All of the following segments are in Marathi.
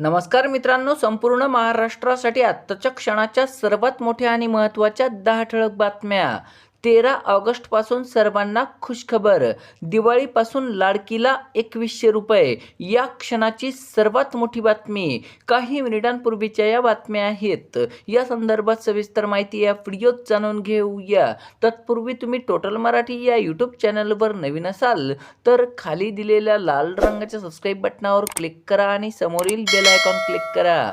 नमस्कार मित्रांनो संपूर्ण महाराष्ट्रासाठी आत्ताच्या क्षणाच्या सर्वात मोठ्या आणि महत्त्वाच्या दहा ठळक बातम्या. तेरा ऑगस्टपासून सर्वांना खुशखबर. दिवाळीपासून लाडकीला एकवीसशे रुपये. या क्षणाची सर्वात मोठी बातमी. काही मिनिटांपूर्वीच्या या बातम्या आहेत. या संदर्भात सविस्तर माहिती या व्हिडिओत जाणून घेऊया. तत्पूर्वी तुम्ही टोटल मराठी या यूट्यूब चॅनलवर नवीन असाल तर खाली दिलेल्या लाल रंगाच्या सबस्क्राईब बटनावर क्लिक करा आणि समोरील बेल आयकॉन क्लिक करा.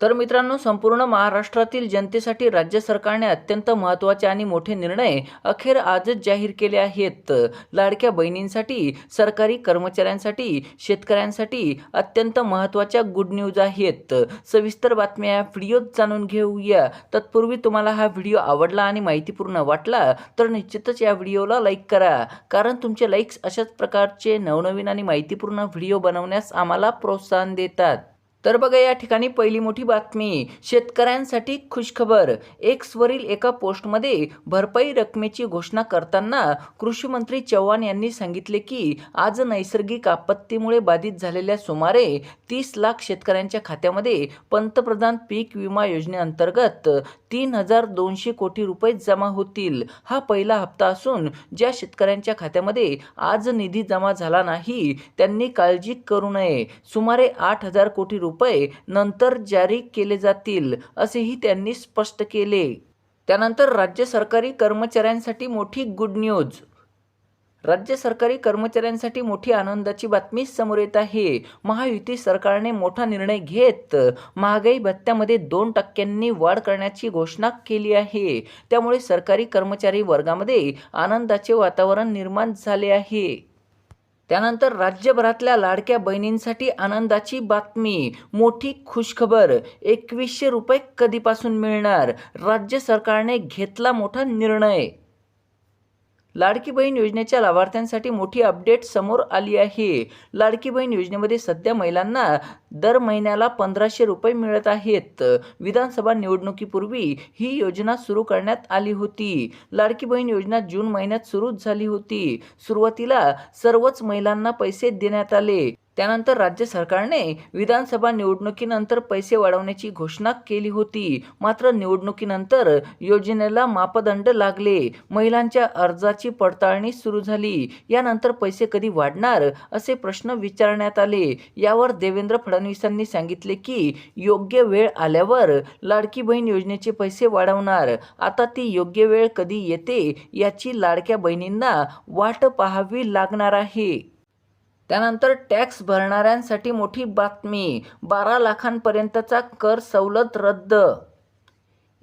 तर मित्रांनो संपूर्ण महाराष्ट्रातील जनतेसाठी राज्य सरकारने अत्यंत महत्त्वाचे आणि मोठे निर्णय अखेर आजच जाहीर केले आहेत. लाडक्या बहिणींसाठी सरकारी कर्मचाऱ्यांसाठी शेतकऱ्यांसाठी अत्यंत महत्त्वाच्या गुड न्यूज आहेत. सविस्तर बातम्या या व्हिडिओत जाणून घेऊया. तत्पूर्वी तुम्हाला हा व्हिडिओ आवडला आणि माहितीपूर्ण वाटला तर निश्चितच या व्हिडिओला लाईक करा. कारण तुमचे लाईक्स अशाच प्रकारचे नवनवीन आणि माहितीपूर्ण व्हिडिओ बनवण्यास आम्हाला प्रोत्साहन देतात. तर बघा या ठिकाणी पहिली मोठी बातमी. शेतकऱ्यांसाठी खुशखबर. एक्सवरील एका पोस्टमध्ये भरपाई रकमेची घोषणा करताना कृषी मंत्री चव्हाण यांनी सांगितले की आज नैसर्गिक आपत्तीमुळे बाधित झालेल्या सुमारे तीस लाख शेतकऱ्यांच्या खात्यामध्ये पंतप्रधान पीक विमा योजनेअंतर्गत तीन हजार दोनशे कोटी रुपये जमा होतील. हा पहिला हप्ता असून ज्या शेतकऱ्यांच्या खात्यामध्ये आज निधी जमा झाला नाही त्यांनी काळजी करू नये. सुमारे आठ हजार कोटी रुपये नंतर जारी केले जातील असेही त्यांनी स्पष्ट केले. त्यानंतर राज्य सरकारी कर्मचाऱ्यांसाठी मोठी गुड न्यूज राज्य सरकारी कर्मचाऱ्यांसाठी मोठी आनंदाची बातमी समोर येत आहे. महायुती सरकारने मोठा निर्णय घेत महागाई भत्त्यामध्ये दोन टक्क्यांनी वाढ करण्याची घोषणा केली आहे. त्यामुळे सरकारी कर्मचारी वर्गामध्ये आनंदाचे वातावरण निर्माण झाले आहे. त्यानंतर राज्यभरातल्या लाडक्या बहिणींसाठी आनंदाची बातमी. मोठी खुशखबर. एकवीसशे रुपये कधीपासून मिळणार? राज्य सरकारने घेतला मोठा निर्णय. लाडकी बहीण योजनेच्या लाभार्थ्यांसाठी मोठी अपडेट समोर आली आहे. लाडकी बहीण योजनेमध्ये सध्या महिलांना दर महिन्याला पंधराशे रुपये मिळत आहेत. विधानसभा निवडणुकीपूर्वी ही योजना सुरू करण्यात आली होती. लाडकी बहीण योजना जून महिन्यात सुरू झाली होती. सुरुवातीला सर्वच महिलांना पैसे देण्यात आले. त्यानंतर राज्य सरकारने विधानसभा निवडणुकीनंतर पैसे वाढवण्याची घोषणा केली होती. मात्र निवडणुकीनंतर योजनेला मापदंड लागले. महिलांच्या अर्जाची पडताळणी सुरू झाली. यानंतर पैसे कधी वाढणार असे प्रश्न विचारण्यात आले. यावर देवेंद्र फडणवीसांनी सांगितले की योग्य वेळ आल्यावर लाडकी बहीण योजनेचे पैसे वाढवणार. आता ती योग्य वेळ कधी येते याची लाडक्या बहिणींना वाट पाहावी लागणार आहे. त्यानंतर टॅक्स भरणाऱ्यांसाठी मोठी बातमी बारा लाखांपर्यंतचा कर सवलत रद्द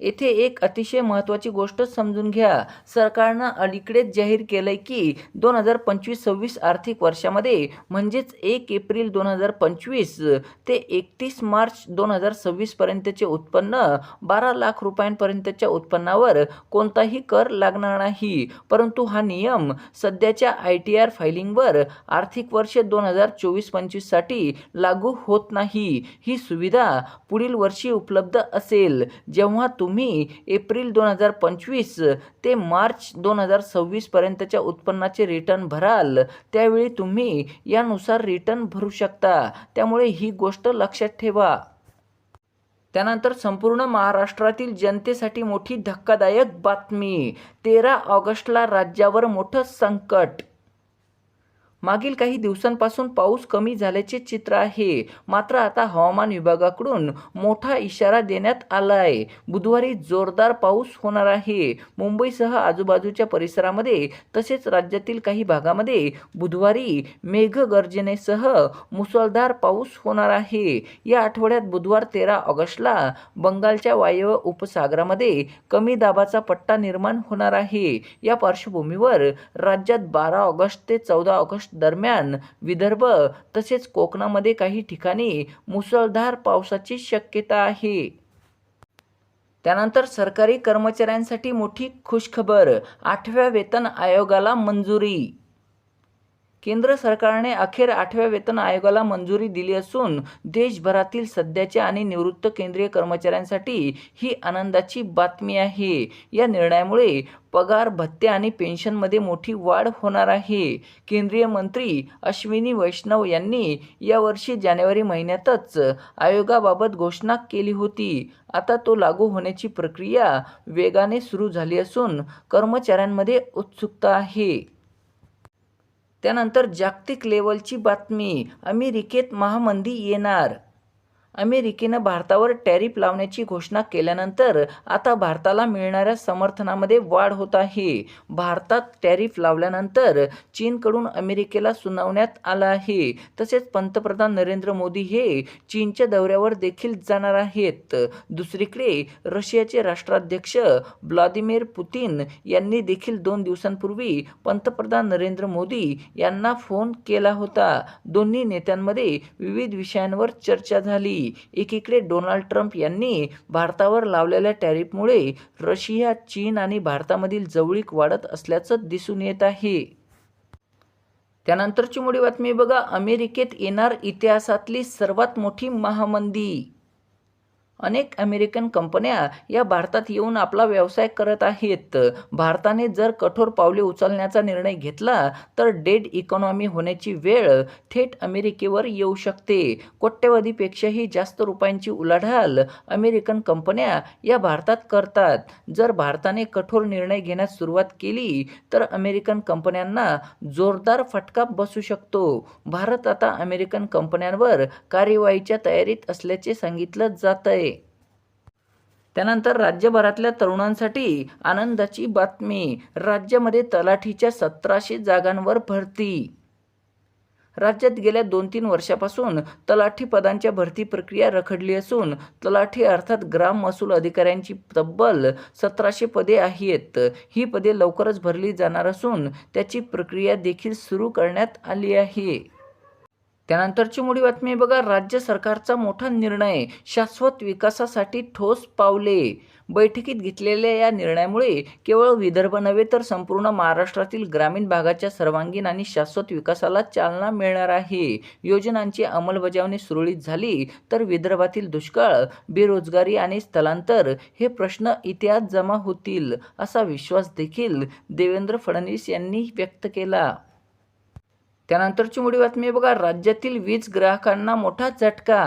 येथे एक अतिशय महत्त्वाची गोष्ट समजून घ्या. सरकारनं अलीकडेच जाहीर केलं आहे की दोन हजार पंचवीस सव्वीस आर्थिक वर्षामध्ये म्हणजेच एक एप्रिल दोन हजार पंचवीस ते एकतीस मार्च दोन हजार सव्वीसपर्यंतचे उत्पन्न बारा लाख रुपयांपर्यंतच्या उत्पन्नावर कोणताही कर लागणार नाही. परंतु हा नियम सध्याच्या आय टी आर फायलिंगवर आर्थिक वर्ष दोन हजार चोवीस पंचवीससाठी लागू होत नाही. ही सुविधा पुढील वर्षी उपलब्ध असेल. जेव्हा तुम्ही एप्रिल दोन हजार पंचवीस ते मार्च दोन हजार सव्वीसपर्यंतच्या उत्पन्नाचे रिटर्न भराल. त्यावेळी तुम्ही यानुसार रिटर्न भरू शकता. त्यामुळे ही गोष्ट लक्षात ठेवा. त्यानंतर संपूर्ण महाराष्ट्रातील जनतेसाठी मोठी धक्कादायक बातमी. तेरा ऑगस्टला राज्यावर मोठं संकट. मागील काही दिवसांपासून पाऊस कमी झाल्याचे चित्र आहे. मात्र आता हवामान विभागाकडून मोठा इशारा देण्यात आला आहे बुधवारी जोरदार पाऊस होणार आहे. मुंबईसह आजूबाजूच्या परिसरामध्ये तसेच राज्यातील काही भागामध्ये बुधवारी मेघगर्जनेसह मुसळधार पाऊस होणार आहे. या आठवड्यात बुधवार तेरा ऑगस्टला बंगालच्या वायव्य उपसागरामध्ये कमी दाबाचा पट्टा निर्माण होणार आहे. या पार्श्वभूमीवर राज्यात बारा ऑगस्ट ते चौदा ऑगस्ट दरम्यान विदर्भ तसेच कोकणामध्ये काही ठिकाणी मुसळधार पावसाची शक्यता आहे. त्यानंतर सरकारी कर्मचाऱ्यांसाठी मोठी खुशखबर. आठव्या वेतन आयोगाला मंजुरी. केंद्र सरकारने अखेर आठव्या वेतन आयोगाला मंजुरी दिली असून देशभरातील सध्याच्या आणि निवृत्त केंद्रीय कर्मचाऱ्यांसाठी ही आनंदाची बातमी आहे. या निर्णयामुळे पगार भत्ते आणि पेन्शनमध्ये मोठी वाढ होणार आहे. केंद्रीय मंत्री अश्विनी वैष्णव यांनी यावर्षी जानेवारी महिन्यातच आयोगाबाबत घोषणा केली होती. आता तो लागू होण्याची प्रक्रिया वेगाने सुरू झाली असून कर्मचाऱ्यांमध्ये उत्सुकता आहे. त्यानंतर जागतिक लेवलची बातमी. अमेरिकेत महामंदी येणार. अमेरिकेनं भारतावर टॅरिफ लावण्याची घोषणा केल्यानंतर आता भारताला मिळणाऱ्या समर्थनामध्ये वाढ होत आहे. भारतात टॅरिफ लावल्यानंतर चीनकडून अमेरिकेला सुनावण्यात आलं आहे. तसेच पंतप्रधान नरेंद्र मोदी हे चीनच्या दौऱ्यावर देखील जाणार आहेत. दुसरीकडे रशियाचे राष्ट्राध्यक्ष व्लादिमीर पुतीन यांनी देखील दोन दिवसांपूर्वी पंतप्रधान नरेंद्र मोदी यांना फोन केला होता. दोन्ही नेत्यांमध्ये विविध विषयांवर चर्चा झाली. एकीकडे डोनाल्ड ट्रम्प यांनी भारतावर लावलेल्या टॅरिफमुळे रशिया चीन आणि भारतामधील जवळीक वाढत असल्याचं दिसून येत आहे. त्यानंतरची मोठी बातमी बघा. अमेरिकेत येणार इतिहासातली सर्वात मोठी महामंदी. अनेक अमेरिकन कंपन्या या भारतात येऊन आपला व्यवसाय करत आहेत. भारताने जर कठोर पावले उचलण्याचा निर्णय घेतला तर डेड इकॉनॉमी होण्याची वेळ थेट अमेरिकेवर येऊ शकते. कोट्यवधीपेक्षाही जास्त रुपयांची उलाढाल अमेरिकन कंपन्या या भारतात करतात. जर भारताने कठोर निर्णय घेण्यास सुरुवात केली तर अमेरिकन कंपन्यांना जोरदार फटका बसू शकतो. भारत आता अमेरिकन कंपन्यांवर कार्यवाहीच्या तयारीत असल्याचे सांगितलं जात आहे त्यानंतर राज्यभरातल्या तरुणांसाठी आनंदाची बातमी. राज्यामध्ये तलाठीच्या सतराशे जागांवर भरती. राज्यात गेल्या दोन तीन वर्षापासून तलाठी पदांच्या भरती प्रक्रिया रखडली असून तलाठी अर्थात ग्राम महसूल अधिकाऱ्यांची तब्बल सतराशे पदे आहेत. ही पदे लवकरच भरली जाणार असून त्याची प्रक्रिया देखील सुरू करण्यात आली आहे. त्यानंतरची मोठी बातमी बघा राज्य सरकारचा मोठा निर्णय शाश्वत विकासासाठी ठोस पावले. बैठकीत घेतलेल्या या निर्णयामुळे केवळ विदर्भ नव्हे तर संपूर्ण महाराष्ट्रातील ग्रामीण भागाच्या सर्वांगीण आणि शाश्वत विकासाला चालना मिळणार आहे. योजनांची अंमलबजावणी सुरळीत झाली तर विदर्भातील दुष्काळ बेरोजगारी आणि स्थलांतर हे प्रश्न इतिहास जमा होतील असा विश्वास देखील देवेंद्र फडणवीस यांनी व्यक्त केला. त्यानंतरची मोठी बातमी बघा राज्यातील वीज ग्राहकांना मोठा झटका.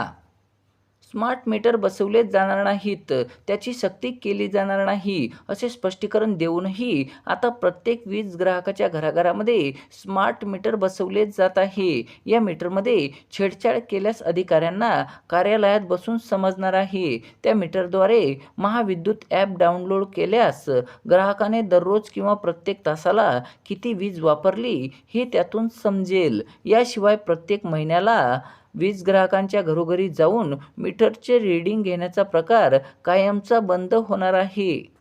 स्मार्ट मीटर बसवले जाणार नाहीत त्याची सक्ती केली जाणार नाही असे स्पष्टीकरण देऊनही आता प्रत्येक वीज ग्राहकाच्या घराघरामध्ये स्मार्ट मीटर बसवले जात आहे. या मीटरमध्ये छेडछाड केल्यास अधिकाऱ्यांना कार्यालयात बसून समजणार आहे. त्या मीटरद्वारे महाविद्युत ॲप डाउनलोड केल्यास ग्राहकाने दररोज किंवा प्रत्येक तासाला किती वीज वापरली हे त्यातून समजेल. याशिवाय प्रत्येक महिन्याला वीज ग्राहकांच्या घरोघरी जाऊन मीटरचे रीडिंग घेण्याचा प्रकार कायमचा बंद होणार आहे.